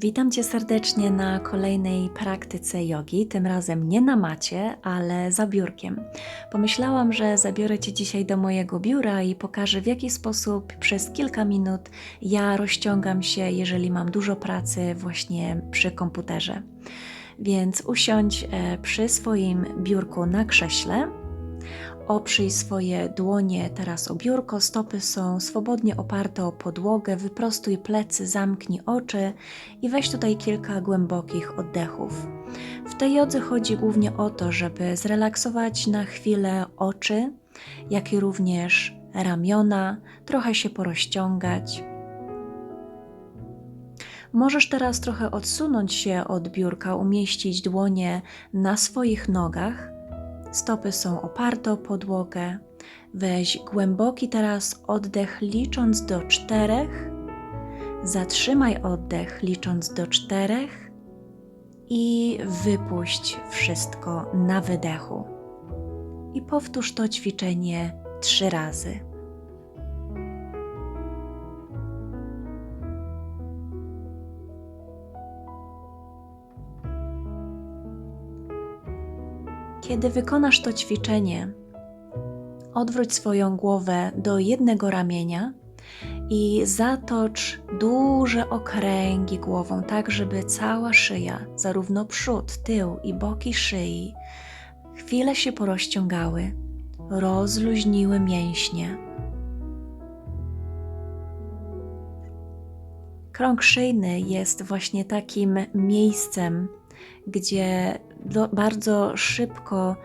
Witam Cię serdecznie na kolejnej praktyce jogi, tym razem nie na macie, ale za biurkiem. Pomyślałam, że zabiorę Cię dzisiaj do mojego biura i pokażę, w jaki sposób przez kilka minut ja rozciągam się, jeżeli mam dużo pracy właśnie przy komputerze. Więc usiądź e, przy swoim biurku na krześle. Oprzyj swoje dłonie teraz o biurko, stopy są swobodnie oparte o podłogę, wyprostuj plecy, zamknij oczy i weź tutaj kilka głębokich oddechów. W tej jodze chodzi głównie o to, żeby zrelaksować na chwilę oczy, jak i również ramiona, trochę się porozciągać. Możesz teraz trochę odsunąć się od biurka, umieścić dłonie na swoich nogach. Stopy są oparte o podłogę. Weź głęboki teraz oddech, licząc do czterech. Zatrzymaj oddech, licząc do czterech. I wypuść wszystko na wydechu. I powtórz to ćwiczenie trzy razy. Kiedy wykonasz to ćwiczenie, odwróć swoją głowę do jednego ramienia i zatocz duże okręgi głową, tak żeby cała szyja, zarówno przód, tył i boki szyi, chwilę się porozciągały, rozluźniły mięśnie. Krąg szyjny jest właśnie takim miejscem, gdzie do, bardzo szybko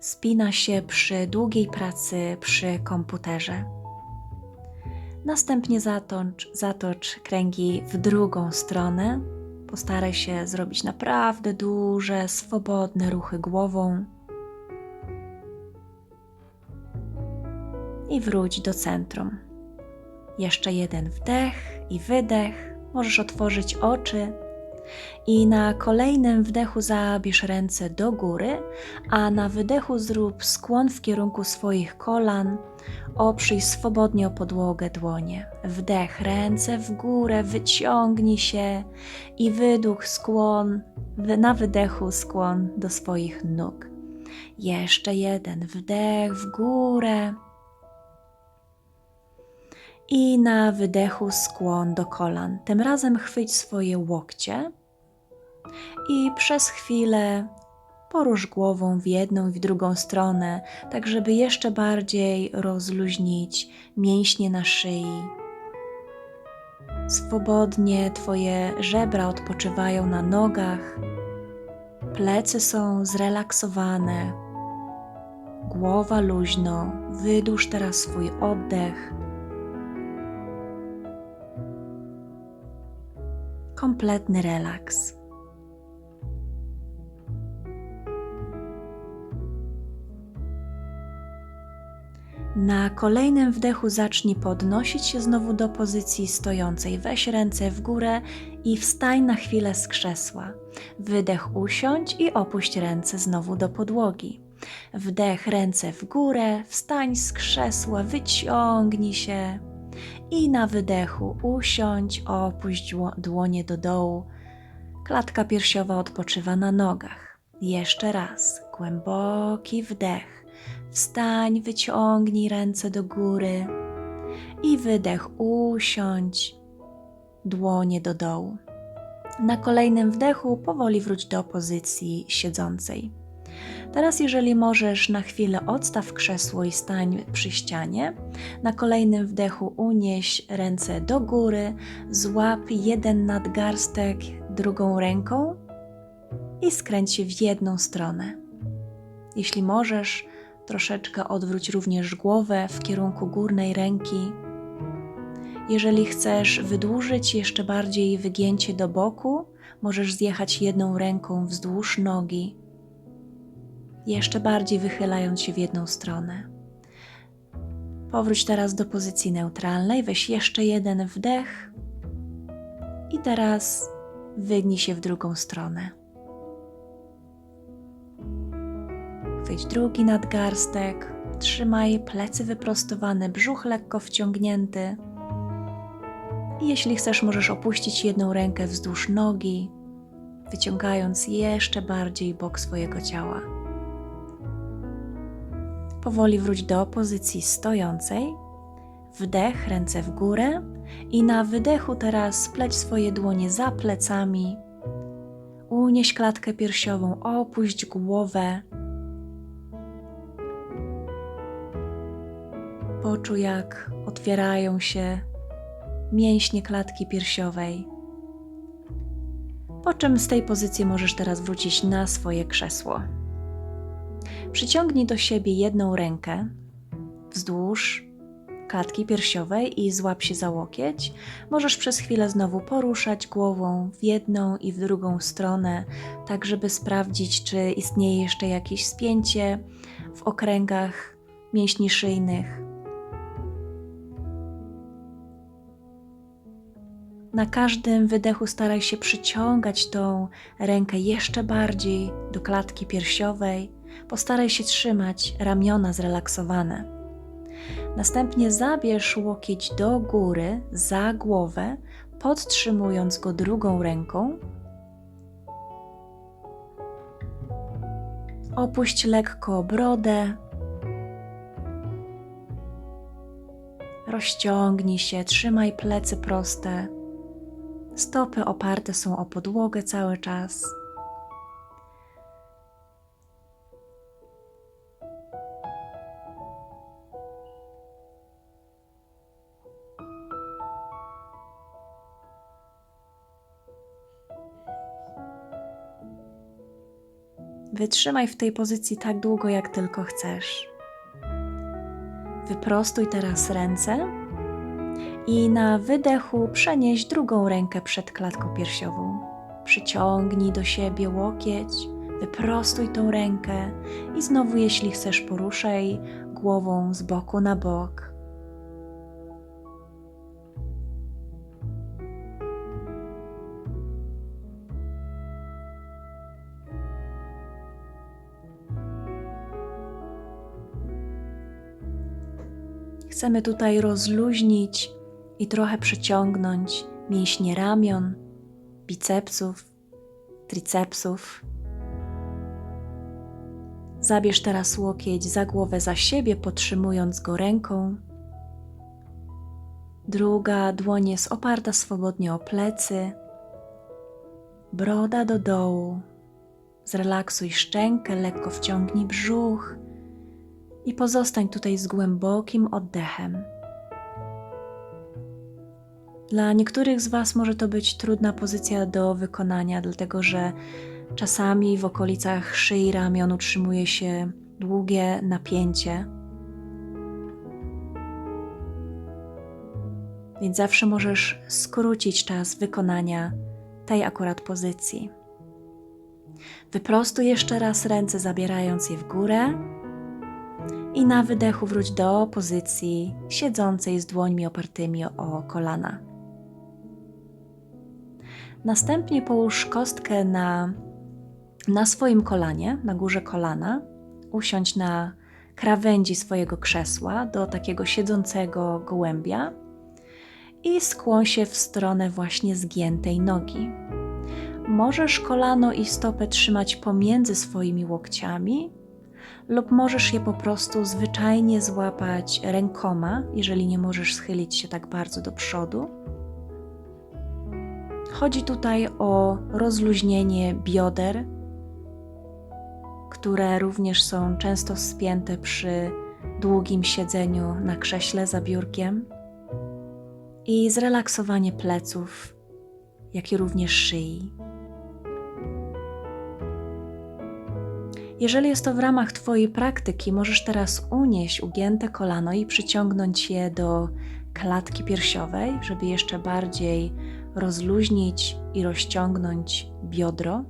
spina się przy długiej pracy przy komputerze. Następnie zatocz, zatocz kręgi w drugą stronę. Postaraj się zrobić naprawdę duże, swobodne ruchy głową. I wróć do centrum. Jeszcze jeden wdech i wydech. Możesz otworzyć oczy i na kolejnym wdechu zabierz ręce do góry, a na wydechu zrób skłon w kierunku swoich kolan. Oprzyj swobodnie o podłogę dłonie. Wdech, ręce w górę, wyciągnij się i wydłuch skłon, na wydechu skłon do swoich nóg. Jeszcze jeden wdech w górę. I na wydechu skłon do kolan. Tym razem chwyć swoje łokcie i przez chwilę porusz głową w jedną i w drugą stronę, tak żeby jeszcze bardziej rozluźnić mięśnie na szyi. Swobodnie Twoje żebra odpoczywają na nogach, plecy są zrelaksowane, głowa luźno. Wydłuż teraz swój oddech. Kompletny relaks. Na kolejnym wdechu zacznij podnosić się znowu do pozycji stojącej. Weź ręce w górę i wstań na chwilę z krzesła. Wydech usiądź i opuść ręce znowu do podłogi. Wdech ręce w górę, wstań z krzesła, wyciągnij się i na wydechu usiądź, opuść dłonie do dołu. Klatka piersiowa odpoczywa na nogach. Jeszcze raz, głęboki wdech Wstań, wyciągnij ręce do góry i wydech, usiądź, dłonie do dołu. Na kolejnym wdechu powoli wróć do pozycji siedzącej. Teraz, jeżeli możesz, na chwilę odstaw krzesło i stań przy ścianie. Na kolejnym wdechu unieś ręce do góry, złap jeden nadgarstek drugą ręką i skręć się w jedną stronę. Jeśli możesz, Troszeczkę odwróć również głowę w kierunku górnej ręki. Jeżeli chcesz wydłużyć jeszcze bardziej wygięcie do boku, możesz zjechać jedną ręką wzdłuż nogi, jeszcze bardziej wychylając się w jedną stronę. Powróć teraz do pozycji neutralnej, weź jeszcze jeden wdech i teraz wygnij się w drugą stronę. Chwyć drugi nadgarstek, trzymaj plecy wyprostowane, brzuch lekko wciągnięty. Jeśli chcesz, możesz opuścić jedną rękę wzdłuż nogi, wyciągając jeszcze bardziej bok swojego ciała. Powoli wróć do pozycji stojącej. Wdech, ręce w górę i na wydechu teraz spleć swoje dłonie za plecami. Unieś klatkę piersiową, opuść głowę. Poczuj, jak otwierają się mięśnie klatki piersiowej. Po czym z tej pozycji możesz teraz wrócić na swoje krzesło. Przyciągnij do siebie jedną rękę wzdłuż klatki piersiowej i złap się za łokieć. Możesz przez chwilę znowu poruszać głową w jedną i w drugą stronę, tak żeby sprawdzić, czy istnieje jeszcze jakieś spięcie w okręgach mięśni szyjnych. Na każdym wydechu staraj się przyciągać tą rękę jeszcze bardziej do klatki piersiowej. Postaraj się trzymać ramiona zrelaksowane. Następnie zabierz łokieć do góry, za głowę, podtrzymując go drugą ręką. Opuść lekko brodę. Rozciągnij się, trzymaj plecy proste. Stopy oparte są o podłogę cały czas. Wytrzymaj w tej pozycji tak długo, jak tylko chcesz. Wyprostuj teraz ręce i na wydechu przenieś drugą rękę przed klatką piersiową. Przyciągnij do siebie łokieć, wyprostuj tą rękę i znowu, jeśli chcesz, poruszaj głową z boku na bok. Chcemy tutaj rozluźnić i trochę przeciągnąć mięśnie ramion, bicepsów, tricepsów. Zabierz teraz łokieć za głowę za siebie, podtrzymując go ręką. Druga dłoń jest oparta swobodnie o plecy. Broda do dołu. Zrelaksuj szczękę, lekko wciągnij brzuch i pozostań tutaj z głębokim oddechem. Dla niektórych z Was może to być trudna pozycja do wykonania, dlatego że czasami w okolicach szyi ramion utrzymuje się długie napięcie. Więc zawsze możesz skrócić czas wykonania tej akurat pozycji. Wyprostuj jeszcze raz ręce, zabierając je w górę i na wydechu wróć do pozycji siedzącej z dłońmi opartymi o kolana. Następnie połóż kostkę na, na swoim kolanie, na górze kolana. Usiądź na krawędzi swojego krzesła do takiego siedzącego gołębia i skłoń się w stronę właśnie zgiętej nogi. Możesz kolano i stopę trzymać pomiędzy swoimi łokciami, lub możesz je po prostu zwyczajnie złapać rękoma, jeżeli nie możesz schylić się tak bardzo do przodu. Chodzi tutaj o rozluźnienie bioder, które również są często spięte przy długim siedzeniu na krześle za biurkiem, i zrelaksowanie pleców, jak i również szyi. Jeżeli jest to w ramach Twojej praktyki, możesz teraz unieść ugięte kolano i przyciągnąć je do klatki piersiowej, żeby jeszcze bardziej rozluźnić i rozciągnąć biodro.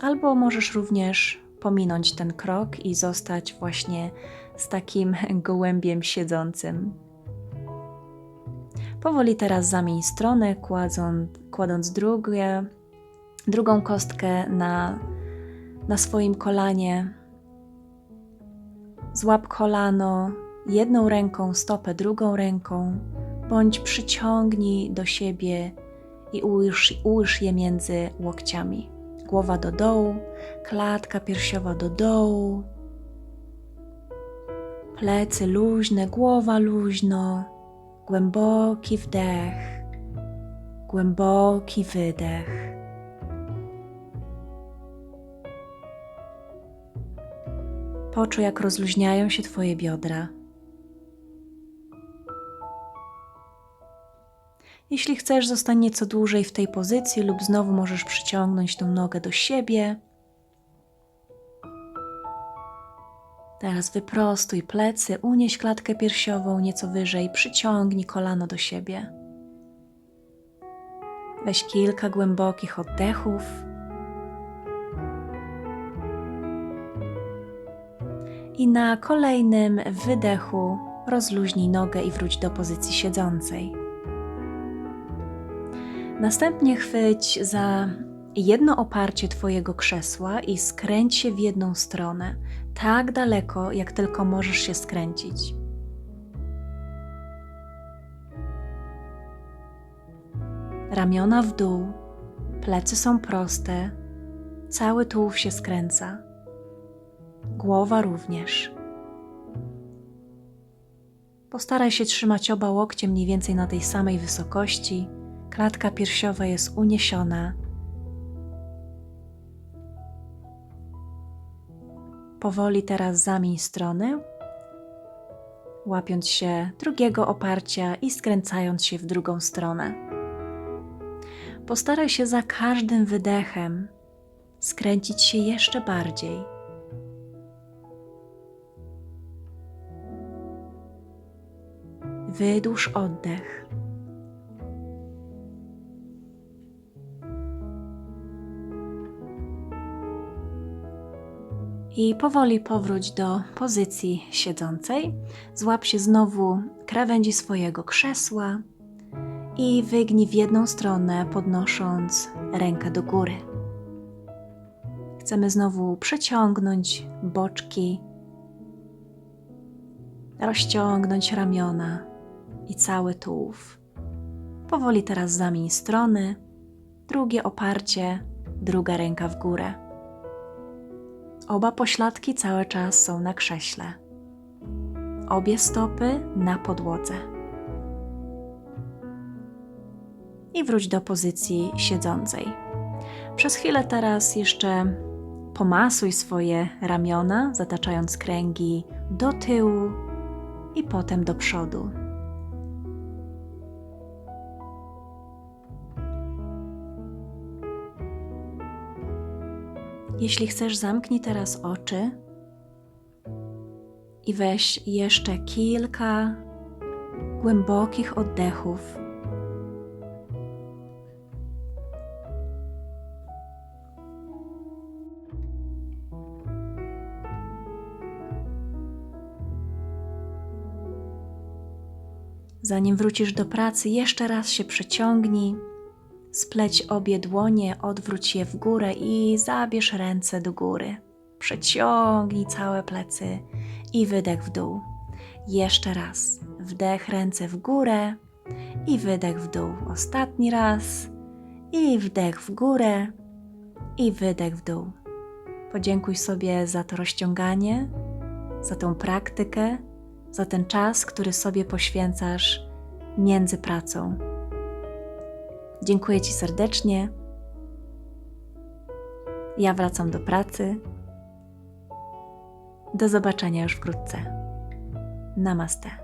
Albo możesz również pominąć ten krok i zostać właśnie z takim gołębiem siedzącym. Powoli teraz zamień stronę, kładąc, kładąc drugie, drugą kostkę na, na swoim kolanie. Złap kolano jedną ręką, stopę drugą ręką bądź przyciągnij do siebie i ułóż, ułóż je między łokciami. Głowa do dołu, klatka piersiowa do dołu, plecy luźne, głowa luźno, głęboki wdech, głęboki wydech. Poczuj, jak rozluźniają się Twoje biodra. Jeśli chcesz, zostań nieco dłużej w tej pozycji, lub znowu możesz przyciągnąć tą nogę do siebie. Teraz wyprostuj plecy, unieś klatkę piersiową nieco wyżej, przyciągnij kolano do siebie. Weź kilka głębokich oddechów. I na kolejnym wydechu rozluźnij nogę i wróć do pozycji siedzącej. Następnie chwyć za jedno oparcie Twojego krzesła i skręć się w jedną stronę, tak daleko, jak tylko możesz się skręcić. Ramiona w dół, plecy są proste, cały tułów się skręca, głowa również. Postaraj się trzymać oba łokcie mniej więcej na tej samej wysokości klatka piersiowa jest uniesiona. Powoli teraz zamień strony, łapiąc się drugiego oparcia i skręcając się w drugą stronę. Postaraj się za każdym wydechem skręcić się jeszcze bardziej. Wydłuż oddech. I powoli powróć do pozycji siedzącej. Złap się znowu krawędzi swojego krzesła i wygnij w jedną stronę, podnosząc rękę do góry. Chcemy znowu przeciągnąć boczki, rozciągnąć ramiona i cały tułów. Powoli teraz zamień strony, drugie oparcie, druga ręka w górę. Oba pośladki cały czas są na krześle. Obie stopy na podłodze. I wróć do pozycji siedzącej. Przez chwilę teraz jeszcze pomasuj swoje ramiona, zataczając kręgi do tyłu i potem do przodu. Jeśli chcesz, zamknij teraz oczy i weź jeszcze kilka głębokich oddechów. Zanim wrócisz do pracy, jeszcze raz się przeciągnij Spleć obie dłonie, odwróć je w górę i zabierz ręce do góry. Przeciągnij całe plecy i wydech w dół. Jeszcze raz. Wdech ręce w górę i wydech w dół. Ostatni raz. I wdech w górę i wydech w dół. Podziękuj sobie za to rozciąganie, za tą praktykę, za ten czas, który sobie poświęcasz między pracą. Dziękuję Ci serdecznie. Ja wracam do pracy. Do zobaczenia już wkrótce. Namaste.